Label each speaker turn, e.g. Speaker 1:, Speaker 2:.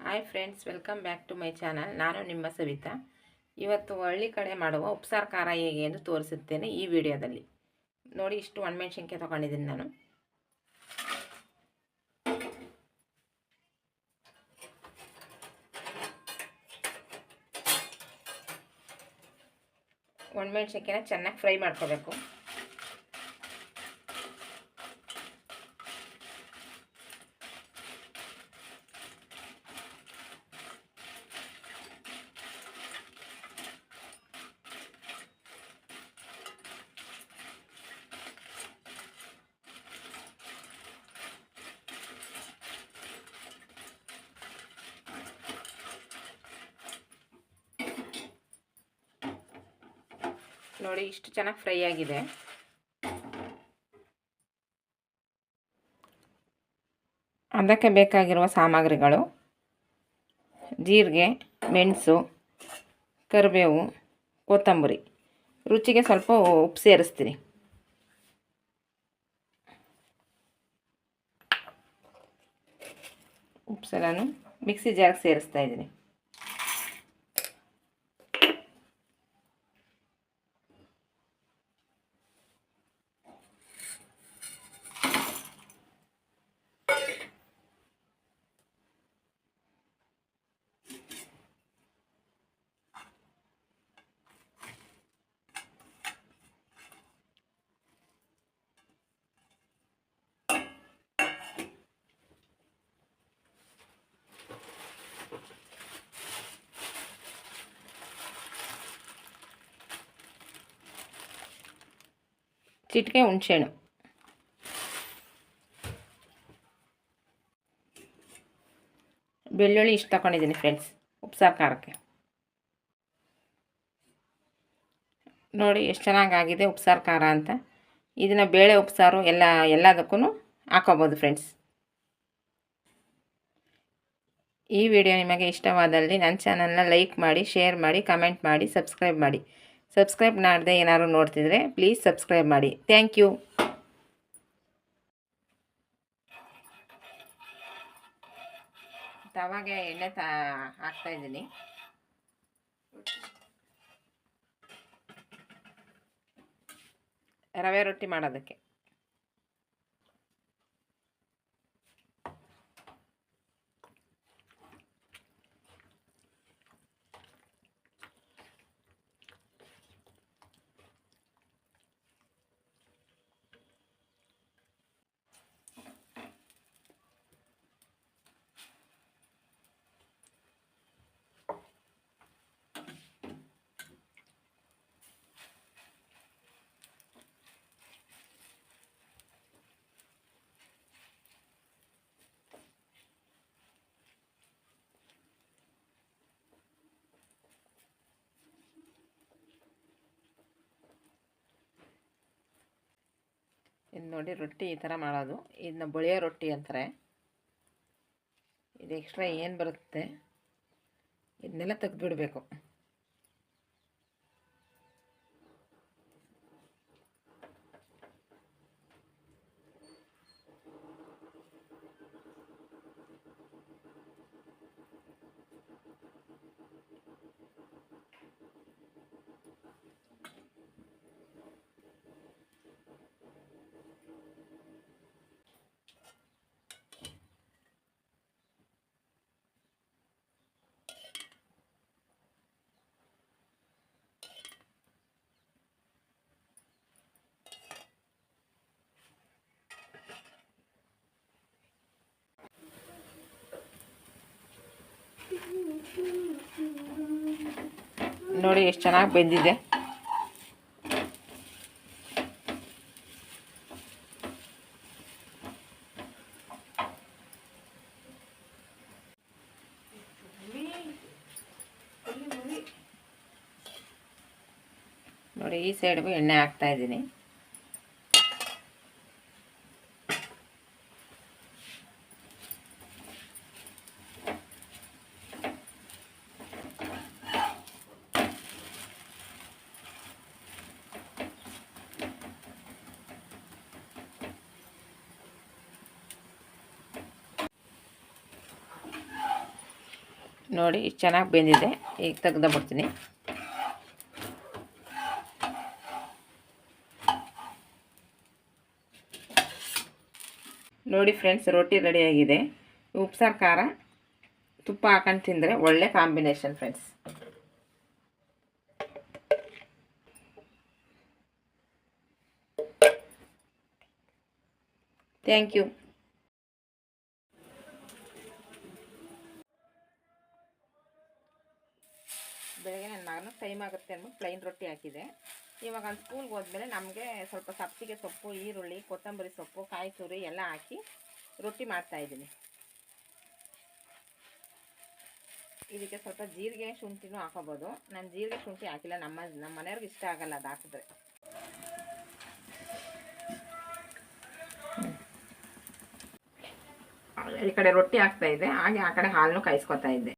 Speaker 1: Hi friends welcome back to my channel ನಾನು ನಿಮ್ಮ ಸವಿತಾ. ಇವತ್ತು ಹಳ್ಳಿ ಕಡೆ ಮಾಡುವ ಉಪ್ಸಾರು ಖಾರ ಹೇಗೆ ಎಂದು ತೋರಿಸುತ್ತೇನೆ ಈ ವಿಡಿಯೋದಲ್ಲಿ. ನೋಡಿ, ಇಷ್ಟು ಒಣಮೆಣ್ಸಿನ್ಕಾಯಿ ತೊಗೊಂಡಿದ್ದೀನಿ ನಾನು. ಒಣಮೆಣ್ಸಿನ್ಕಾಯಿನ ಚೆನ್ನಾಗಿ ಫ್ರೈ ಮಾಡ್ಕೋಬೇಕು. ನೋಡಿ ಇಷ್ಟು ಚೆನ್ನಾಗಿ ಫ್ರೈ ಆಗಿದೆ. ಅದಕ್ಕೆ ಬೇಕಾಗಿರುವ ಸಾಮಗ್ರಿಗಳು. ಜೀರಿಗೆ, ಮೆಣಸು, ಕರಿಬೇವು, ಕೊತ್ತಂಬರಿ. ರುಚಿಗೆ ಸ್ವಲ್ಪ ಉಪ್ಪು ಸೇರಿಸ್ತೀನಿ ಉಪ್ಪು ಮಿಕ್ಸಿ ಜಾರ್ಗೆ ಸೇರಿಸ್ತಾ ಇದ್ದೀನಿ. ಚಿಟಿಕೆ ಹುಣಸೆಹಣ್ಣು. ಬೆಳ್ಳುಳ್ಳಿ ಇಷ್ಟು ತಗೊಂಡಿದ್ದೀನಿ ಫ್ರೆಂಡ್ಸ್ ಉಪ್ಸಾರು ಖಾರಕ್ಕೆ. ನೋಡಿ ಎಷ್ಟು ಚೆನ್ನಾಗಾಗಿದೆ ಉಪ್ಸಾರು ಖಾರ ಅಂತ. ಇದನ್ನು ಬೇಳೆ ಉಪ್ಸಾರು ಎಲ್ಲ ಎಲ್ಲದಕ್ಕೂ ಹಾಕೋಬೋದು ಫ್ರೆಂಡ್ಸ್ ಈ ವಿಡಿಯೋ ನಿಮಗೆ ಇಷ್ಟವಾದಲ್ಲಿ ನನ್ನ ಚಾನಲ್ನ ಲೈಕ್ ಮಾಡಿ ಶೇರ್ ಮಾಡಿ ಕಮೆಂಟ್ ಮಾಡಿ ಸಬ್ಸ್ಕ್ರೈಬ್ ಮಾಡಿ. ಸಬ್ಸ್ಕ್ರೈಬ್ ಮಾಡದೆ ಏನಾದರೂ ನೋಡ್ತಿದ್ರೆ ಪ್ಲೀಸ್ ಸಬ್ಸ್ಕ್ರೈಬ್ ಮಾಡಿ. ಥ್ಯಾಂಕ್ ಯು ತವಾಗೆ ಎಣ್ಣೆ ತಾ ಹಾಕ್ತಾಯಿದ್ದೀನಿ ರವೆ ರೊಟ್ಟಿ ಮಾಡೋದಕ್ಕೆ. ಇದು ನೋಡಿ ರೊಟ್ಟಿ ಈ ಥರ ಮಾಡೋದು. ಇದನ್ನ ಬಳಿಯೋ ರೊಟ್ಟಿ ಅಂತಾರೆ. ಇದು ಎಕ್ಸ್ಟ್ರಾ ಏನು ಬರುತ್ತೆ? ಇದನ್ನೆಲ್ಲ ತೆಗೆದುಬಿಡಬೇಕು. ನೋಡಿ ಎಷ್ಟು ಚೆನ್ನಾಗಿ ಬೆಂದಿದೆ. ನೋಡಿ ಈ ಸೈಡ್ಗೂ ಎಣ್ಣೆ ಹಾಕ್ತಾ ಇದ್ದೀನಿ. ನೋಡಿ, ಚೆನ್ನಾಗಿ ಬೆಂದಿದೆ. ಈಗ ತೆಗ್ದು ಬಿಡ್ತೀನಿ. ನೋಡಿ ಫ್ರೆಂಡ್ಸ್, ರೊಟ್ಟಿ ರೆಡಿಯಾಗಿದೆ ಉಪ್ಸಾರು, ಖಾರ, ತುಪ್ಪ ಹಾಕೊಂಡು ತಿಂದರೆ ಒಳ್ಳೆ ಕಾಂಬಿನೇಷನ್ ಫ್ರೆಂಡ್ಸ್. Thank you. ಬೆಳಗ್ಗೆ ನನ್ನ ಮಗನ ಟೈಮ್ ಆಗುತ್ತೆ ಅಂದ್ಬಿಟ್ಟು ಪ್ಲೈನ್ ರೊಟ್ಟಿ ಹಾಕಿದೆ. ಇವಾಗ ಒಂದು ಸ್ಕೂಲ್ಗೆ ಹೋದ್ಮೇಲೆ ನಮಗೆ ಸ್ವಲ್ಪ ಸಬ್ಸಿಗೆ ಸೊಪ್ಪು, ಈರುಳ್ಳಿ, ಕೊತ್ತಂಬರಿ ಸೊಪ್ಪು, ಕಾಯಿ ತುರಿ ಎಲ್ಲ ಹಾಕಿ ರೊಟ್ಟಿ ಮಾಡ್ತಾಯಿದ್ದೀನಿ ಇದಕ್ಕೆ ಸ್ವಲ್ಪ ಜೀರಿಗೆ ಶುಂಠಿನೂ ಹಾಕೋಬೋದು. ನಾನು ಜೀರಿಗೆ ಶುಂಠಿ ಹಾಕಿಲ್ಲ. ನಮ್ಮ ನಮ್ಮ ಮನೆಯವ್ರಿಗೆ ಇಷ್ಟ ಆಗಲ್ಲ ಅದು ಹಾಕಿದ್ರೆ. ಈ ಕಡೆ ರೊಟ್ಟಿ ಹಾಕ್ತಾ ಇದ್ದೆ ಹಾಗೆ ಆ ಕಡೆ ಹಾಲನ್ನು ಕಾಯಿಸ್ಕೊತಾ ಇದ್ದೆ.